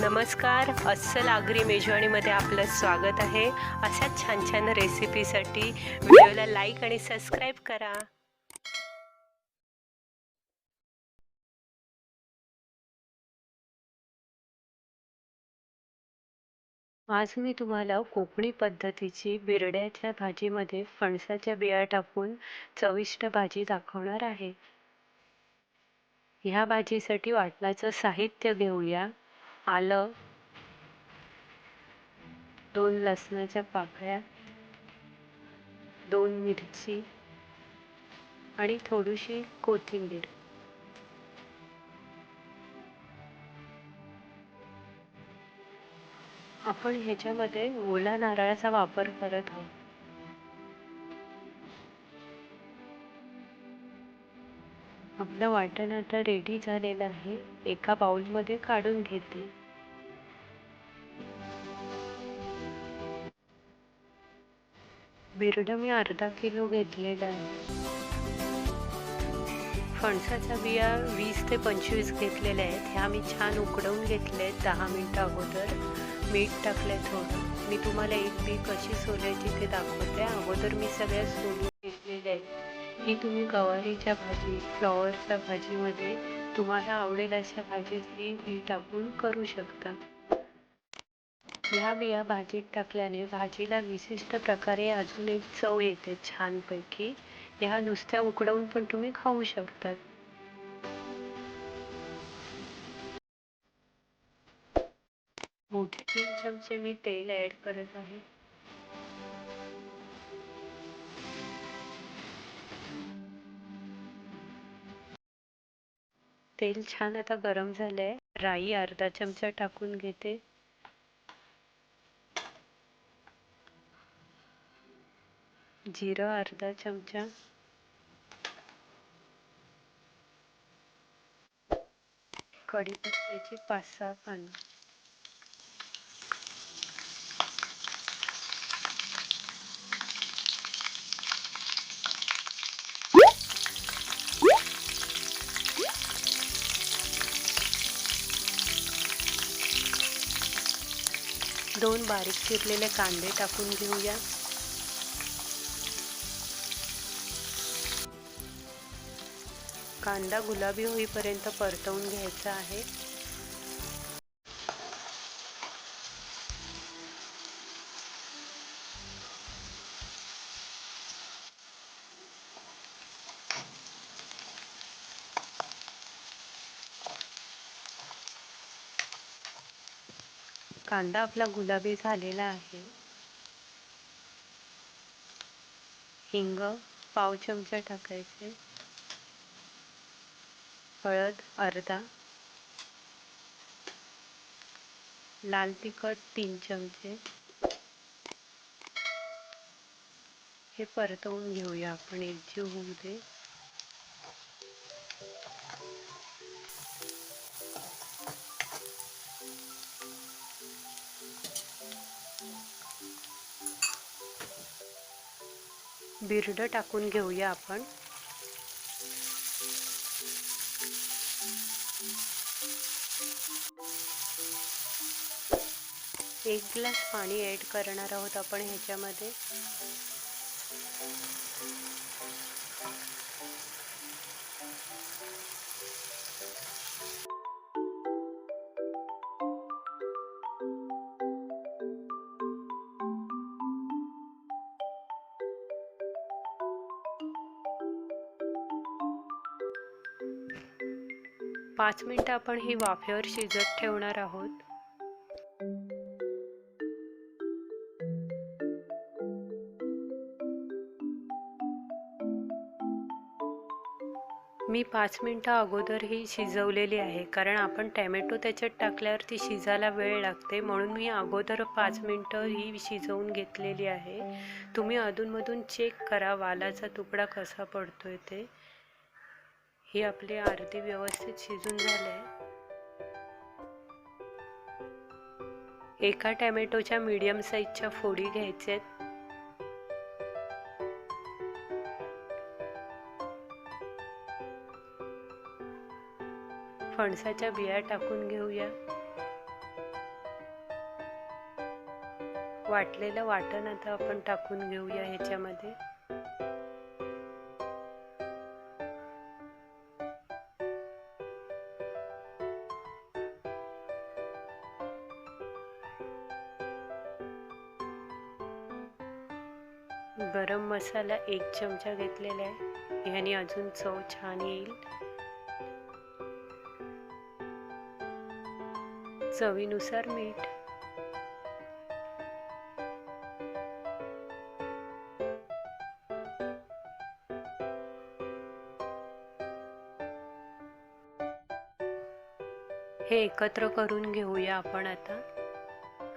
नमस्कार अस्सल आगरी मेजवानीमध्ये आपलं स्वागत आहे. अशाच छान छान रेसिपीसाठी व्हिडिओला लाईक आणि सबस्क्राईब करा. आज मी तुम्हाला कोकणी पद्धतीची बिरड्याच्या भाजीमध्ये फणसाच्या बिया टाकून चविष्ट भाजी दाखवणार आहे. ह्या भाजीसाठी वाटणाचं साहित्य घेऊया. आलं. दोन लसणाच्या पाकळ्या दोन मिरची आणि थोडीशी कोथिंबीर. आपण ह्याच्यामध्ये ओला नारळाचा वापर करत आहोत. आपलं वाटण आता रेडी झालेलं आहे. एका बाउलमध्ये काढून घेते. बिरडं मी अर्धा किलो घेतलेलं आहे. फणसाच्या बिया वीस ते पंचवीस घेतलेल्या आहेत. ह्या मी छान उकडवून घेतल्या आहेत दहा मिनटं अगोदर. मीठ टाकलंय थोडं. मी तुम्हाला एक बी कशी सोलायची ते दाखवते. अगोदर मी सगळ्या सोलून की तुम्ही गवारीच्या भाजी फ्लॉवरच्या भाजीमध्ये तुम्हाला आवडेल अशा भाजीत बी टाकून करू शकता. ह्या बिया भाजीत टाकल्याने भाजीला विशिष्ट प्रकारे अजून एक चव येते छानपैकी. ह्या नुसत्या उकडवून पण तुम्ही खाऊ शकतात मोठे तीन चमचे मी तेल ऍड करत आहे. तेल छान आता गरम झालंय. राई अर्धा चमचा टाकून घेते. जिरं अर्धा चमचा. कढीपत्त्याची पाच सहा पानं. दोन बारीक चिरलेले कांदे टाकून घेऊया. कांदा गुलाबी होईपर्यंत परतवून घ्यायचा आहे. कांदा आपला गुलाबी झालेला आहे. हिंग पाव चमचा टाकायचे. हळद अर्धा. लाल तिखट तीन चमचे. हे परतवून घेऊया आपण एकजीव होऊ दे. बिरडं टाकून घेऊया आपण. एक ग्लास पाणी ॲड करणार आहोत आपण ह्याच्यामध्ये. पाच मिनटं आपण ही वाफेवर शिजत ठेवणार आहोत. मी पाच मिनटं अगोदर ही शिजवलेली आहे कारण आपण टॅमॅटो त्याच्यात टाकल्यावर ती शिजायला वेळ लागते म्हणून मी अगोदर पाच मिनटं ही शिजवून घेतलेली आहे. तुम्ही अधूनमधून चेक करा वालाचा तुकडा कसा पडतो आहे ते. ही आपली आरती व्यवस्थित शिजून झाले. एका टॅमॅटोच्या मीडियम साईजच्या फोडी घ्यायचे. फणसाच्या बिया टाकून घेऊया. वाटलेलं वाटण आता आपण टाकून घेऊया ह्याच्यामध्ये. गरम मसाला एक चमचा घेतलेला आहे. ह्याने अजून चव छान येईल. चवीनुसार मीठ. हे एकत्र करून घेऊया आपण आता.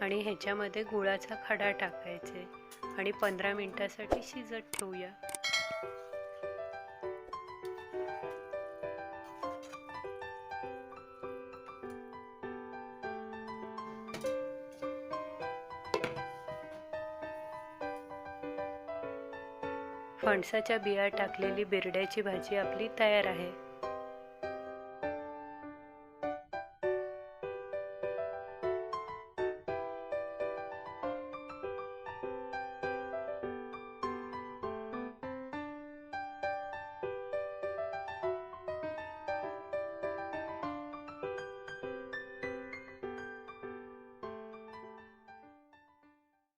आणि ह्याच्यामध्ये गुळाचा खडा टाकायचा आहे. आणि पंधरा मिनिटासाठी शिजत ठेवूया. फणसाच्या बिया टाकलेली बिरड्याची भाजी आपली तयार आहे.